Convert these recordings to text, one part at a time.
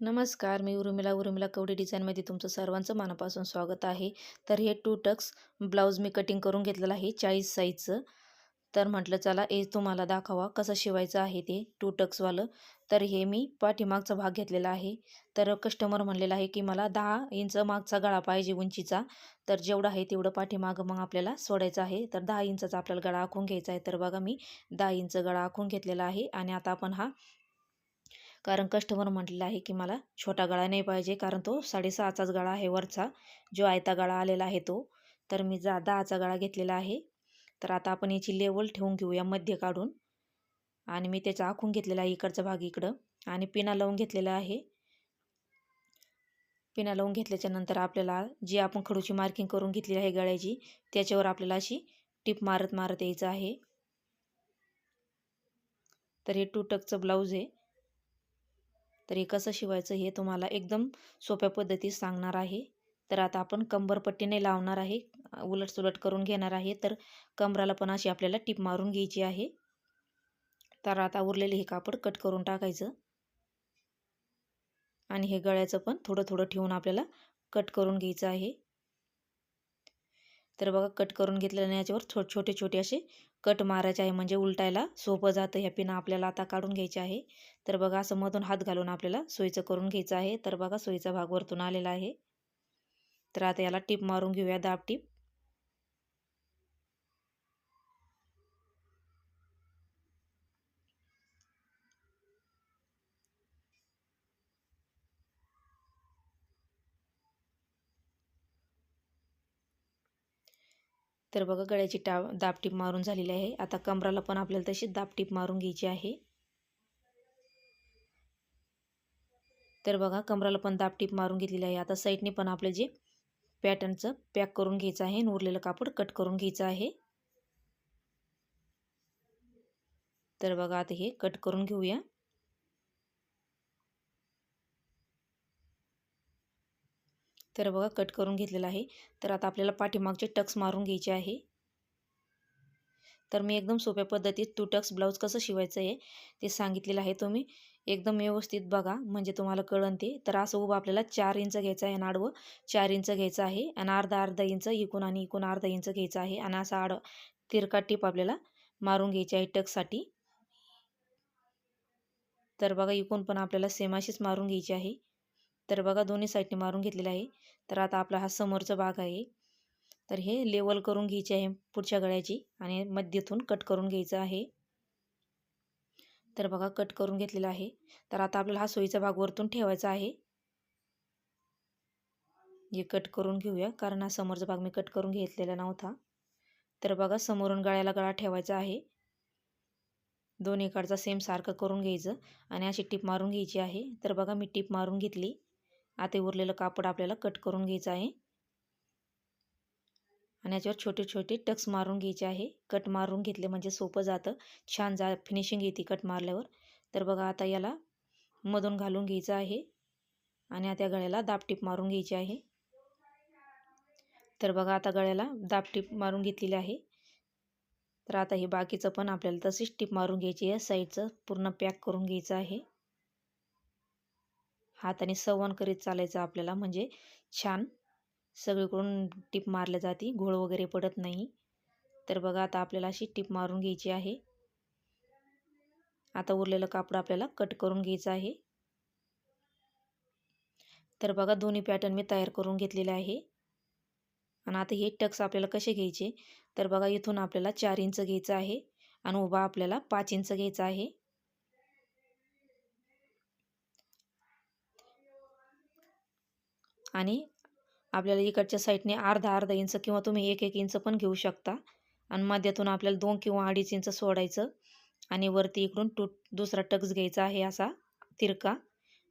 नमस्कार मी उर्मिला. उर्मिला कवडी डिझाईनमध्ये तुमचं सर्वांचं मनापासून स्वागत आहे. तर हे टू टक्स ब्लाऊज मी कटिंग करून घेतलेलं आहे चाळीस साईजचं तर म्हटलं चला एज तुम्हाला दाखवा कसं शिवायचं आहे ते टू टक्सवालं तर हे मी पाठीमागचा भाग घेतलेला आहे. तर कस्टमर म्हणलेला आहे की मला दहा इंच मागचा गळा पाहिजे उंचीचा. तर जेवढा आहे तेवढं पाठीमागं मग आपल्याला सोडायचं आहे. तर दहा इंचाचा आपल्याला गळा आखून घ्यायचा आहे. तर बघा मी दहा इंच गळा आखून घेतलेला आहे. आणि आता आपण हा कारण कस्टमर म्हटलेला आहे की मला छोटा गळा नाही पाहिजे कारण तो साडेसहाचाच गळा आहे वरचा. जो आयता गळा आलेला आहे तो. तर मी जा दहाचा गळा घेतलेला आहे. तर आता आपण याची लेवल ठेवून घेऊया मध्य काढून. आणि मी त्याचा आखून घेतलेला आहे इकडचा भाग इकडं. आणि पिना लावून घेतलेला आहे. पिना लावून घेतल्याच्या नंतर आपल्याला जी आपण खडूची मार्किंग करून घेतलेली आहे गळ्याची त्याच्यावर आपल्याला अशी टिप मारत मारत यायचं आहे. तर हे टू टकचं ब्लाऊज आहे. तर हे कसं शिवायचं हे तुम्हाला एकदम सोप्या पद्धतीत सांगणार आहे. तर आता आपण कंबरपट्टीने लावणार आहे. उलट सुलट करून घेणार आहे. तर कंबराला पण अशी आपल्याला टिप मारून घ्यायची आहे. तर आता उरलेले हे कापड कट करून टाकायचं. आणि हे गळ्याचं पण थोडं थोडं ठेवून आपल्याला कट करून घ्यायचं आहे. तर बघा कट करून घेतल्याने याच्यावर छो छोटे छोटे असे कट मारायचे आहे म्हणजे उलटायला. सोपं जातं ह्या पिना आपल्याला आता काढून घ्यायची आहे. तर बघा असं मधून हात घालून आपल्याला सोयीचं करून घ्यायचं आहे. तर बघा सोयीचा भाग वरतून आलेला आहे. तर आता याला टीप मारून घेऊया दाब टीप. तर बघा गळ्याची टा दापटीप मारून झालेली आहे. आता कमराला पण आपल्याला तशी दापटीप मारून घ्यायची आहे. तर बघा कमराला पण दापटीप मारून घेतलेली आहे. आता साईडने पण आपलं जे पॅटर्नचं पॅक करून घ्यायचं आहे. आणि उरलेलं कापड कट करून घ्यायचं आहे. तर बघा आता हे कट करून घेऊया. तर बघा कट करून घेतलेलं आहे. तर आता आपल्याला पाठीमागचे टक्स मारून घ्यायचे आहे. तर मी एकदम सोप्या पद्धतीत टू टक्स ब्लाऊज कसं शिवायचं आहे ते सांगितलेलं आहे तुम्ही. एकदम व्यवस्थित बघा म्हणजे तुम्हाला कळन ते. तर असं उभं आपल्याला चार इंच घ्यायचं आहे आणि आडवं चार इंच घ्यायचं आहे आणि अर्धा अर्धा इंच इकून आणि इकून अर्धा इंच घ्यायचं आहे आणि असा आड तिरका टीप आपल्याला मारून घ्यायची आहे टक्ससाठी. तर बघा इकून पण आपल्याला सेम अशीच मारून घ्यायची आहे. तर बघा दोन्ही साईडने मारून घेतलेलं आहे. तर आता आपला हा समोरचा भाग आहे. तर हे लेवल करून घ्यायचे आहे पुढच्या गळ्याची आणि मध्येतून कट करून घ्यायचं आहे. तर बघा कट करून घेतलेला आहे. तर आता आपल्याला हा सोयीचा भाग वरतून ठेवायचा आहे. हे कट करून घेऊया कारण हा समोरचा भाग मी कट करून घेतलेला नव्हता. तर बघा समोरून गळ्याला गळा ठेवायचा आहे. दोन्ही कडचा सेम सारखं करून घ्यायचं आणि अशी टीप मारून घ्यायची आहे. तर बघा मी टीप मारून घेतली. आता उरलेलं कापड आपल्याला कट करून घ्यायचं आहे. आणि याच्यावर छोटे छोटे टक्स मारून घ्यायचे आहे. कट मारून घेतले म्हणजे सोपं जातं. छान जा फिनिशिंग येते कट मारल्यावर. तर बघा आता याला मधून घालून घ्यायचं आहे. आणि आता गळ्याला दापटीप मारून घ्यायची आहे. तर बघा आता गळ्याला दापटीप मारून घेतलेली आहे. तर आता हे बाकीचं पण आपल्याला तशीच टीप मारून घ्यायची आहे. साईडचं पूर्ण पॅक करून घ्यायचं आहे. हाताने सवण करीत चालायचं आपल्याला. म्हणजे छान. सगळीकडून टीप मारल्या जाते. घोळ वगैरे पडत नाही. तर बघा आता आपल्याला अशी टीप मारून घ्यायची आहे. आता उरलेलं कापड आपल्याला कट करून घ्यायचं आहे. तर बघा दोन्ही पॅटर्न मी तयार करून घेतलेले आहे. आणि आता हे टक्स आपल्याला कसे घ्यायचे? तर बघा इथून आपल्याला चार इंच घ्यायचं आहे. आणि उभा आपल्याला पाच इंच घ्यायचा आहे. आणि आपल्याला इकडच्या साईडने अर्धा अर्धा इंच किंवा तुम्ही एक एक इंच पण घेऊ शकता. आणि मध्यातून आपल्याला दोन किंवा अडीच इंच सोडायचं. आणि वरती इकडून टू दुसरा टक्स घ्यायचा आहे असा तिरका.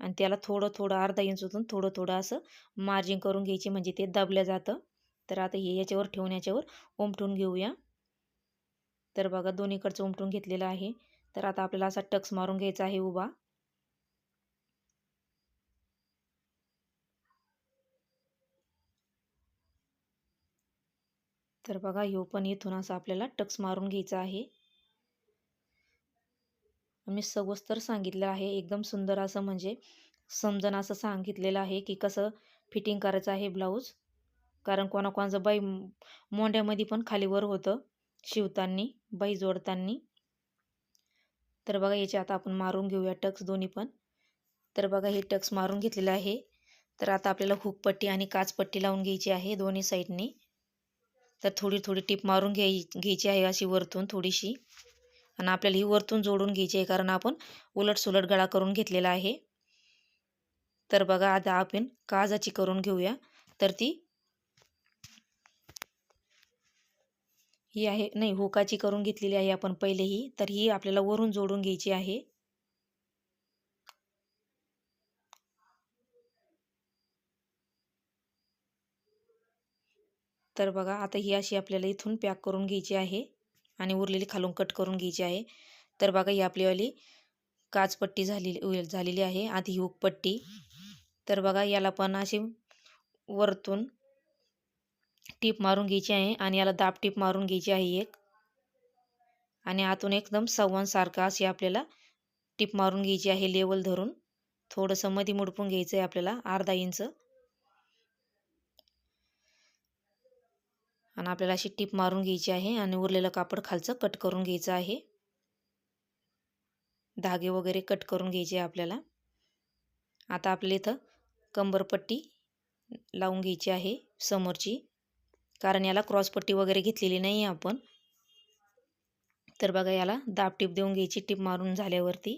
आणि त्याला थोडं थोडं अर्धा इंचतून थोडं थोडं असं मार्जिंग करून घ्यायची म्हणजे ते दाबलं जातं. तर आता हे याच्यावर ठेवून याच्यावर उमटून घेऊया. तर बघा दोन्हीकडचं उमटून घेतलेलं आहे. तर आता आपल्याला असा टक्स मारून घ्यायचा आहे उभा. तर बघा ह्यो पण इथून असं आपल्याला टक्स मारून घ्यायचा आहे. मी सगोस्तर सांगितलं आहे एकदम सुंदर असं म्हणजे समजण असं सांगितलेलं आहे की कसं फिटिंग करायचं आहे ब्लाऊज कारण कोणाकोणाचं बाई मोंड्यामध्ये पण खालीवर होतं शिवताना बाई जोडताना. तर बघा याचे आता आपण मारून घेऊया टक्स दोन्ही पण. तर बघा हे टक्स मारून घेतलेलं आहे. तर आता आपल्याला हुकपट्टी आणि काचपट्टी लावून घ्यायची आहे दोन्ही साईडनी तर थोडी थोडी टिप मारून घ्याय घ्यायची आहे अशी वरतून थोडीशी. आणि आपल्याला ही वरतून जोडून घ्यायची आहे कारण आपण उलट सुलट गळा करून घेतलेला आहे. तर बघा आता आपण काजाची करून घेऊया. तर ती ही आहे नाही हुकाची करून घेतलेली आहे आपण पहिले ही तर ही आपल्याला वरून जोडून घ्यायची आहे. तर बघा आता ही अशी आपल्याला इथून पॅक करून घ्यायची आहे आणि उरलेली खालून कट करून घ्यायची आहे. तर बघा ही आपलीवाली काचपट्टी झालेली झालेली आहे. आधी ही उकपट्टी तर बघा याला पण अशी वरतून टीप मारून घ्यायची आहे आणि याला दाब टीप मारून घ्यायची आहे एक. आणि आतून एकदम सारखं अशी आपल्याला टीप मारून घ्यायची आहे लेवल धरून. थोडंसं मध्ये मुडपून घ्यायचं आहे आपल्याला अर्धा इंच. आणि आपल्याला अशी टीप मारून घ्यायची आहे आणि उरलेलं कापड खालचं कट करून घ्यायचं आहे. धागे वगैरे कट करून घ्यायचे आपल्याला. आता आपल्या इथं कंबरपट्टी लावून घ्यायची आहे समोरची. कारण याला क्रॉसपट्टी वगैरे घेतलेली नाही आहे आपण. तर बघा याला दाब टीप देऊन घ्यायची टीप मारून झाल्यावरती.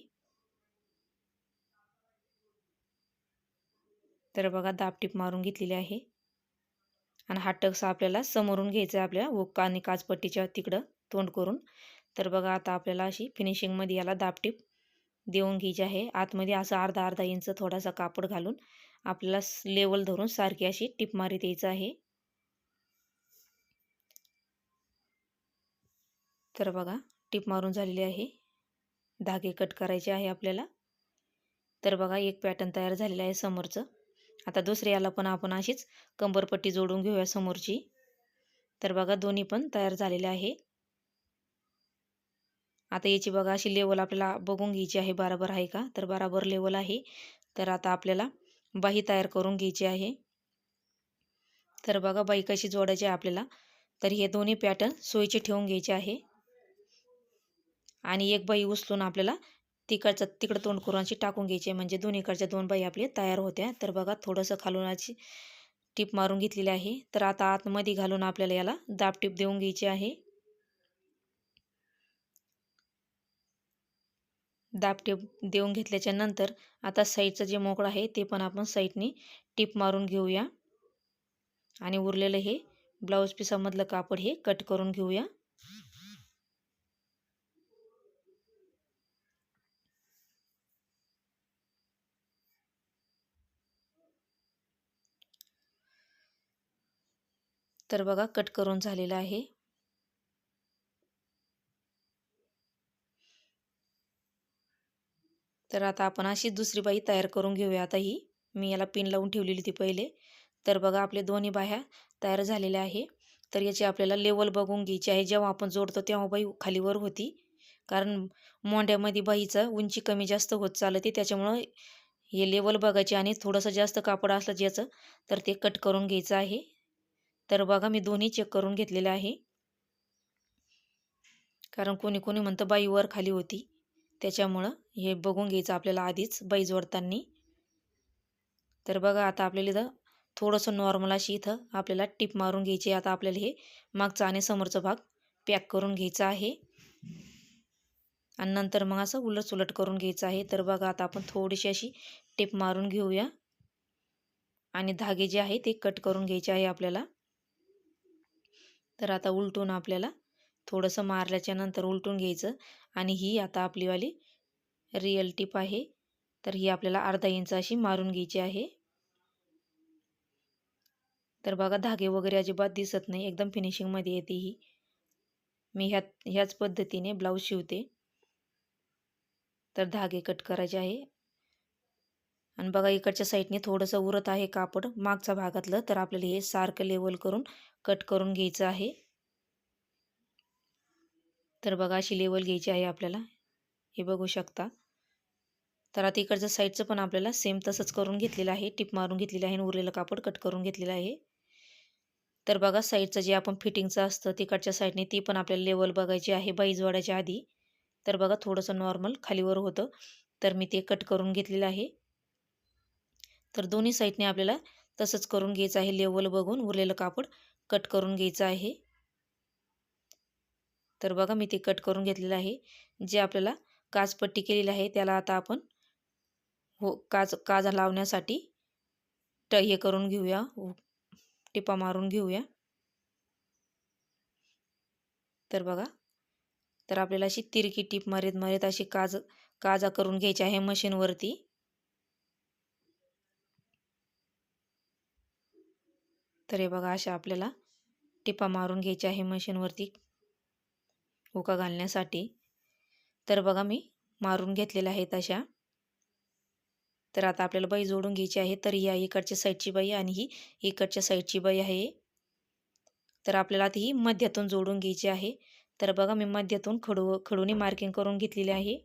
तर बघा दाब टीप मारून घेतलेली आहे. आणि हा टक्स आपल्याला समोरून घ्यायचा आहे आपल्या ओका आणि काचपट्टीच्या तिकडं तोंड करून. तर बघा आता आपल्याला अशी फिनिशिंगमध्ये याला दाबटीप देऊन घ्यायची आहे. आतमध्ये असं अर्धा अर्धा इंच थोडासा कापड घालून आपल्याला लेवल धरून सारखी अशी टिप मारी द्यायचं आहे. तर बघा टिप मारून झालेली आहे. धागे कट करायचे आहे आपल्याला. तर बघा एक पॅटर्न तयार झालेलं आहे समोरचं. आता दुसऱ्याला पण आपण अशीच कंबरपट्टी जोडून घेऊया समोरची. तर बघा दोन्ही पण तयार झालेले आहे. आता याची बघा अशी लेवल आपल्याला बघून घ्यायची आहे बराबर आहे का? तर बराबर लेवल आहे. तर आता आपल्याला बाही तयार करून घ्यायची आहे. तर बघा बाई कशी जोडायची आहे आपल्याला. तर हे दोन्ही पॅटर्न सोयीचे ठेवून घ्यायचे आहे. आणि एक बाई उचलून आपल्याला तिकडचं तिकडं तोंड करून अशी टाकून घ्यायची. म्हणजे दोन्हीकडच्या दोन बाई आपले तयार होत्या. तर बघा थोडंसं खालून अशी टीप मारून घेतलेली आहे. तर आता आतमध्ये घालून आपल्याला याला दाब टीप देऊन घ्यायची आहे. दाब टीप देऊन घेतल्याच्या नंतर आता साईडचं जे मोकळं आहे ते पण आपण साईडनी टीप मारून घेऊया. आणि उरलेलं हे ब्लाऊज पिसामधलं कापड हे कट करून घेऊया. तर बघा कट करून झालेलं आहे. तर आता आपण अशी दुसरी बाई तयार करून घेऊया. आता ही मी याला पिन लावून ठेवलेली ती पहिले. तर बघा आपले दोन्ही बाह्या तयार झालेल्या आहे. तर याची आपल्याला लेवल बघून घ्यायची आहे. जेव्हा आपण जोडतो तेव्हा बाई खालीवर होती. कारण मोंड्यामध्ये बाईचं उंची कमी जास्त होत चालते. त्याच्यामुळं हे लेवल बघायचे आणि थोडंसं जास्त कापड असलं ज्याचं तर ते कट करून घ्यायचं आहे. तर बघा मी दोन्ही चेक करून घेतलेलं आहे. कारण कोणी कोणी म्हणतं बाई वर खाली होती. त्याच्यामुळं हे बघून घ्यायचं आपल्याला आधीच बाई जोडताना. तर बघा आता आपल्याला इथं थोडंसं नॉर्मल अशी इथं आपल्याला टिप मारून घ्यायची आता आपल्याला हे मागचा आणि समोरचा भाग पॅक करून घ्यायचा आहे. आणि नंतर मग असं उलट सुलट करून घ्यायचं आहे. तर बघा आता आपण थोडीशी अशी टिप मारून घेऊया. आणि धागे जे आहे ते कट करून घ्यायचे आहे आपल्याला. तर आता उलटून आपल्याला थोडंसं मारल्याच्या नंतर उलटून घ्यायचं. आणि ही आता आपलीवाली रिअल टिप आहे. तर ही आपल्याला अर्धा इंच अशी मारून घ्यायची आहे. तर बघा धागे वगैरे अजिबात दिसत नाही. एकदम फिनिशिंगमध्ये येते ही. मी ह्यात ह्याच पद्धतीने ब्लाऊज शिवते. तर धागे कट करायचे आहे. आणि बघा इकडच्या साईडने थोडंसं उरत आहे कापड. मागच्या भागातलं तर आपल्याला हे सारखं लेवल करून कट करून घ्यायचं आहे. तर बघा अशी लेवल घ्यायची आहे आपल्याला. हे बघू शकता. तर आता इकडच्या साईडचं पण आपल्याला सेम तसंच करून घेतलेलं आहे. टिप मारून घेतलेलं आहे आणि उरलेलं कापड कट करून घेतलेलं आहे. तर बघा साईडचं जे आपण फिटिंगचं असतं तिकडच्या साईडने ती पण आपल्याला लेवल बघायची आहे. बाईजवाड्याच्या आधी. तर बघा थोडंसं नॉर्मल खालीवर होतं. तर मी ते कट करून घेतलेलं आहे. तर दोन्ही साईडने आपल्याला तसंच करून घ्यायचं आहे. लेवल बघून उरलेलं कापड कट करून घ्यायचं आहे. तर बघा मी ते कट करून घेतलेलं आहे. जे आपल्याला काचपट्टी केलेली आहे त्याला आता आपण हो काज काजा लावण्यासाठी ट हे करून घेऊया. टिपा मारून घेऊया. तर बघा तर आपल्याला अशी तिरकी टीप मारीत मारीत अशी काज काजा करून घ्यायची आहे मशीनवरती. तर हे बघा अशा आपल्याला टिपा मारून घ्यायची आहे मशीनवरती. उका घालण्यासाठी. तर बघा मी मारून घेतलेल्या आहेत अशा. तर आता आपल्याला बाई जोडून घ्यायची आहे. तर या इकडच्या साईडची बाई आणि ही इकडच्या साईडची बाई आहे. तर आपल्याला आता ही मध्यातून जोडून घ्यायची आहे. तर बघा मी मध्यातून खडू खडूने मार्किंग करून घेतलेली आहे.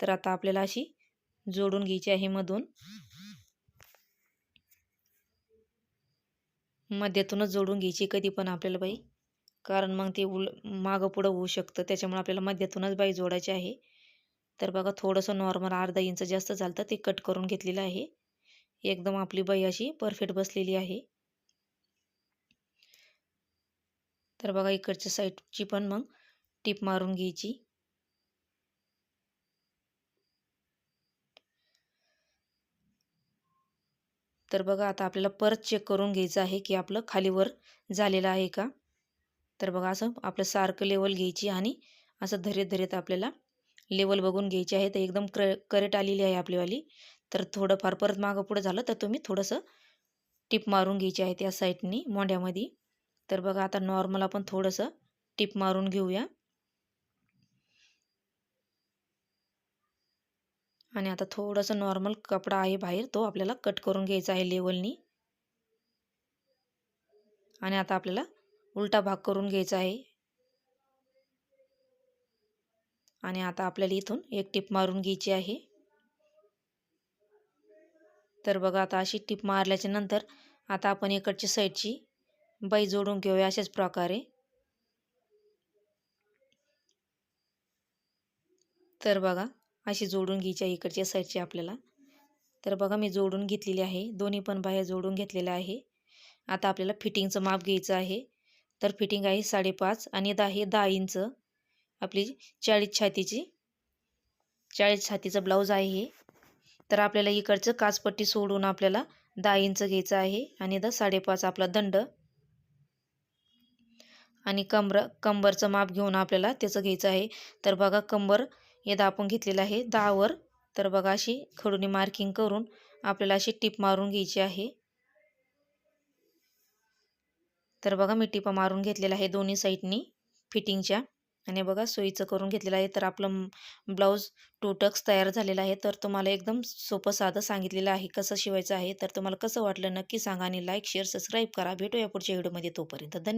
तर आता आपल्याला अशी जोडून घ्यायची आहे मधून. मध्यातूनच जोडून घ्यायची कधी पण आपल्याला बाई. कारण मग ते उल मागं पुढं होऊ शकतं. त्याच्यामुळे आपल्याला मध्यातूनच बाई जोडायची आहे. तर बघा थोडंसं नॉर्मल अर्धा इंच जास्त झालं तर ते कट करून घेतलेलं आहे. एकदम आपली बाई अशी परफेक्ट बसलेली आहे. तर बघा इकडच्या साईडची पण मग टीप मारून घ्यायची. तर बघा आता आपल्याला परत चेक करून घ्यायचं आहे की आपलं खालीवर झालेलं आहे का? तर बघा असं आपलं सारखं लेवल घ्यायची आणि असं धरीत धरीत आपल्याला लेवल बघून घ्यायची आहे. तर एकदम क्र करेट आलेली आहे आपलीवाली. तर थोडंफार परत मागं पुढं झालं तर तुम्ही थोडंसं टिप मारून घ्यायची आहे त्या साईडनी मोंड्यामध्ये तर बघा आता नॉर्मल आपण थोडंसं टिप मारून घेऊया. आणि आता थोडंसं नॉर्मल कपडा आहे बाहेर तो आपल्याला कट करून घ्यायचा आहे लेवलनी आणि आता आपल्याला उलटा भाग करून घ्यायचा आहे. आणि आता आपल्याला इथून एक टिप मारून घ्यायची आहे. तर बघा आता अशी टिप मारल्याच्या नंतर आता आपण इकडच्या साईडची बाई जोडून घेऊया अशाच प्रकारे. तर बघा अशी जोडून घ्यायची आहे इकडच्या साईडची आपल्याला. तर बघा मी जोडून घेतलेली आहे. दोन्ही पण बाह्या जोडून घेतलेल्या आहे. आता आपल्याला फिटिंगचं माप घ्यायचं आहे. तर फिटिंग आहे साडेपाच आणि दहा हे दहा इंच आपली चाळीस छातीची चाळीस छातीचं ब्लाऊज आहे हे. तर आपल्याला इकडचं काचपट्टी सोडून आपल्याला दहा इंच घ्यायचं आहे आणि द साडेपाच आपला दंड. आणि कंबर कंबरचं माप घेऊन आपल्याला त्याचं घ्यायचं आहे. तर बघा कंबर हे आपण घेतलेलं आहे. दहावर तर बघा अशी खडूने मार्किंग करून आपल्याला अशी टीप मारून घ्यायची आहे. तर बघा मी टिपा मारून घेतलेला आहे दोन्ही साईडनी फिटिंगच्या. आणि बघा सोयीचं करून घेतलेलं आहे. तर आपलं ब्लाऊज टू टक्स तयार झालेलं आहे. तर तुम्हाला एकदम सोपं साधं सांगितलेलं आहे कसं शिवायचं आहे. तर तुम्हाला कसं वाटलं नक्की सांगा आणि लाईक शेअर सबस्क्राईब करा. भेटूया पुढच्या व्हिडिओमध्ये तोपर्यंत. धन्यवाद